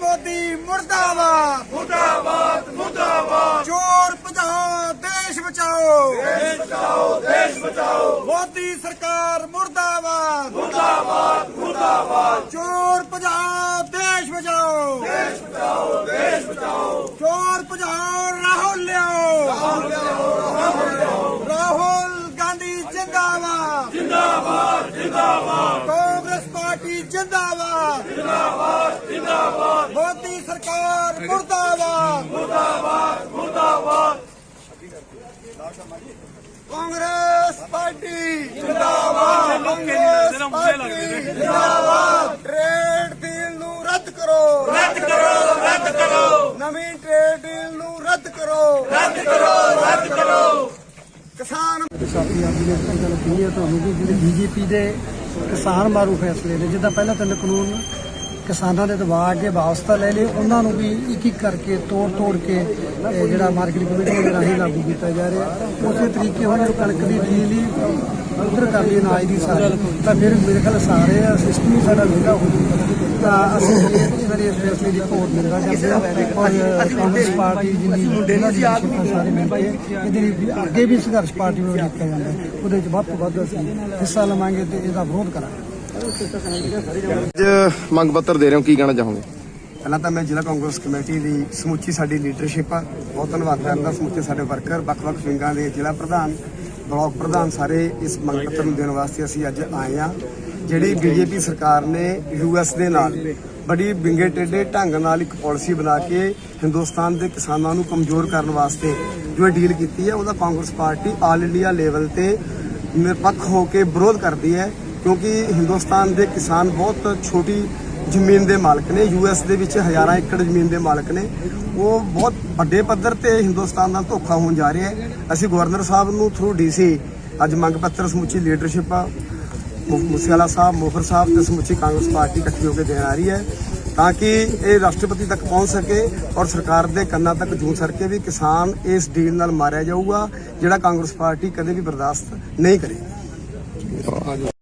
ਮੋਦੀ ਮੁਰਦਾਬਾਦ। ਮੁਰਦਾਬਾਦ ਮੁਰਦਾਬਾਦ। ਚੋਰ ਭਜਾਓ ਦੇਸ਼ ਬਚਾਓ। ਦੇਸ਼ ਬਚਾਓ ਦੇਸ਼ ਬਚਾਓ। ਮੋਦੀ ਸਰਕਾਰ ਮੁਰਦਾਬਾਦ। ਮੁਰਦਾਬਾਦ ਮੁਰਦਾਬਾਦ। ਚੋਰ ਭਜਾਓ ਦੇਸ਼ ਬਚਾਓ। ਦੇਸ਼ ਬਚਾਓ ਦੇਸ਼ ਬਚਾਓ। ਚੋਰ ਭਜਾਓ ਰਾਹੁਲ ਲਿਆਓ। ਰਾਹੁਲ ਗਾਂਧੀ ਜਿੰਦਾਬਾਦ। ਜਿੰਦਾਬਾਦ ਜਿੰਦਾਬਾਦ ਕਾਂਗਰਸ ਪਾਰਟੀ ਜਿੰਦਾਬਾਦ। ਜਿੰਦਾਬਾਦ ਜਿੰਦਾਬਾਦ। ਮੋਦੀ ਸਰਕਾਰ ਮੁਰਦਾਬਾਦ। ਮੁਰਦਾਬਾਦ ਮੁਰਦਾਬਾਦ। ਕਾਂਗਰਸ ਪਾਰਟੀ। ਜਿੰਦਾਬਾਦ। ਕਾਂਗਰਸ ਪਾਰਟੀ। ਜਿੰਦਾਬਾਦ। ਟ੍ਰੇਡ ਡੀਲ ਨੂੰ ਰੱਦ ਕਰੋ। ਰੱਦ ਕਰੋ ਰੱਦ ਕਰੋ। ਨਵੀਂ ਟ੍ਰੇਡ ਡੀਲ ਨੂੰ ਰੱਦ ਕਰੋ। ਰੱਦ ਕਰੋ ਰੱਦ ਕਰੋ। ਕਿਸਾਨ ਸਾਥੀ ਅੱਜ ਦੀ ਗੱਲ ਕਹੀ ਹੈ ਤੁਹਾਨੂੰ ਕਿ ਜਿਹੜੇ ਬੀਜੇਪੀ ਦੇ ਕਿਸਾਨ ਮਾਰੂ ਫੈਸਲੇ ਨੇ, ਜਿੱਦਾਂ ਪਹਿਲਾਂ ਤਿੰਨ ਕਾਨੂੰਨ ਕਿਸਾਨਾਂ ਦੇ ਦਬਾਅ ਅੱਗੇ ਵਾਸਤਾ ਲੈ ਲਏ, ਉਹਨਾਂ ਨੂੰ ਵੀ ਇੱਕ ਇੱਕ ਕਰਕੇ ਤੋੜ ਤੋੜ ਕੇ, ਇਹ ਜਿਹੜਾ ਮਾਰਕੀਟ ਕਮੇਟੀ ਦੇ ਰਾਹੀਂ ਲਾਗੂ ਕੀਤਾ ਜਾ ਰਿਹਾ। ਉਸੇ ਤਰੀਕੇ ਹੁਣ ਜਦੋਂ ਕਣਕ ਦੀ ਬਿਜਲੀ ਹੀ ਉਧਰ ਕਰ ਲਈ ਅਨਾਜ ਦੀ ਸਾਰੀ, ਤਾਂ ਫਿਰ ਮੇਰੇ ਖਿਆਲ ਸਾਰੇ ਸਿਸਟਮ ਹੀ ਸਾਡਾ ਵਿਹਲਾ ਹੋ ਜੂਗਾ ਤਾਂ ਅਸੀਂ ਇਹਨਾਂ ਦੇ ਇਸ ਫੈਸਲੇ ਦੀ ਰਿਪੋਰਟ ਮਿਲਦਾ ਕਰਦੇ ਹਾਂ ਔਰ ਕਾਂਗਰਸ ਪਾਰਟੀ ਜਿੰਨੀ ਮੁੰਡੇ ਨੇ ਸਾਰੇ ਮਿਲ ਕੇ ਇਹਦੇ ਲਈ ਵੀ ਅੱਗੇ ਵੀ ਸੰਘਰਸ਼ ਪਾਰਟੀ ਨੂੰ ਕੀਤਾ ਜਾਂਦਾ ਹੈ। ਉਹਦੇ ਵਿੱਚ ਵੱਧ ਤੋਂ ਵੱਧ ਅਸੀਂ ਹਿੱਸਾ ਲਵਾਂਗੇ ਤੇ ਇਹਦਾ ਵਿਰੋਧ ਕਰਾਂਗੇ। ਅੱਜ ਮੰਗ ਪੱਤਰ ਦੇ ਰਹੇ ਹੋ ਕੀ ਕਹਿਣਾ ਚਾਹੋਗੇ? ਪਹਿਲਾਂ ਤਾਂ ਮੈਂ ਜ਼ਿਲ੍ਹਾ ਕਾਂਗਰਸ ਕਮੇਟੀ ਦੀ ਸਮੁੱਚੀ ਸਾਡੀ ਲੀਡਰਸ਼ਿਪ ਆ। ਬਹੁਤ ਧੰਨਵਾਦ ਕਰਦਾ ਸਮੁੱਚੇ ਸਾਡੇ ਵਰਕਰ ਵੱਖ-ਵੱਖ ਵਿੰਗਾਂ ਦੇ ਜ਼ਿਲ੍ਹਾ ਪ੍ਰਧਾਨ ਬਲਾਕ ਪ੍ਰਧਾਨ ਸਾਰੇ ਇਸ ਮੰਗ ਪੱਤਰ ਨੂੰ ਦੇਣ ਵਾਸਤੇ ਅਸੀਂ ਅੱਜ ਆਏ ਆ ਜਿਹੜੀ ਬੀਜੇਪੀ ਸਰਕਾਰ ਨੇ ਯੂਐਸ ਦੇ ਨਾਲ ਬੜੀ ਵਿੰਗੇ ਟੇਢੇ ਢੰਗ ਨਾਲ ਇੱਕ ਪਾਲਿਸੀ ਬਣਾ ਕੇ ਹਿੰਦੁਸਤਾਨ ਦੇ ਕਿਸਾਨਾਂ ਨੂੰ ਕਮਜ਼ੋਰ ਕਰਨ ਵਾਸਤੇ ਜੋ ਇਹ ਡੀਲ ਕੀਤੀ ਹੈ, ਉਹਦਾ Congress party all India level ਤੇ ਨਿਰਪੱਖ ਹੋ ਕੇ ਵਿਰੋਧ ਕਰਦੀ ਹੈ, ਕਿਉਂਕਿ ਹਿੰਦੁਸਤਾਨ ਦੇ ਕਿਸਾਨ ਬਹੁਤ ਛੋਟੀ ਜ਼ਮੀਨ ਦੇ ਮਾਲਕ ਨੇ ਯੂਐਸ ਦੇ ਵਿੱਚ ਹਜ਼ਾਰਾਂ ਏਕੜ ਜ਼ਮੀਨ ਦੇ ਮਾਲਕ ਨੇ। ਉਹ ਬਹੁਤ ਵੱਡੇ ਪੱਧਰ ਤੇ ਹਿੰਦੁਸਤਾਨ ਨਾਲ ਧੋਖਾ ਹੋਣ ਜਾ ਰਿਹਾ ਹੈ। ਅਸੀਂ ਗਵਰਨਰ ਸਾਹਿਬ ਨੂੰ ਥਰੂ ਡੀਸੀ ਅੱਜ ਮੰਗ ਪੱਤਰ ਸਮੁੱਚੀ ਲੀਡਰਸ਼ਿਪ ਆ ਮੂਸੇਵਾਲਾ ਸਾਹਿਬ, ਮੋਹਰ ਸਾਹਿਬ ਤੇ ਸਮੁੱਚੀ ਕਾਂਗਰਸ ਪਾਰਟੀ ਇਕੱਠੀ ਹੋ ਕੇ ਦੇਣ ਆ ਰਹੀ ਹੈ ਤਾਂ ਕਿ ਇਹ ਰਾਸ਼ਟਰਪਤੀ ਤੱਕ ਪਹੁੰਚ ਸਕੇ ਔਰ ਸਰਕਾਰ ਦੇ ਕੰਨਾਂ ਤੱਕ ਜੂੰ ਸਕੇ ਵੀ ਕਿਸਾਨ ਇਸ ਡੀਲ ਨਾਲ ਮਾਰਿਆ ਜਾਊਗਾ, ਜਿਹੜਾ ਕਾਂਗਰਸ ਪਾਰਟੀ ਕਦੇ ਵੀ ਬਰਦਾਸ਼ਤ ਨਹੀਂ ਕਰੇਗੀ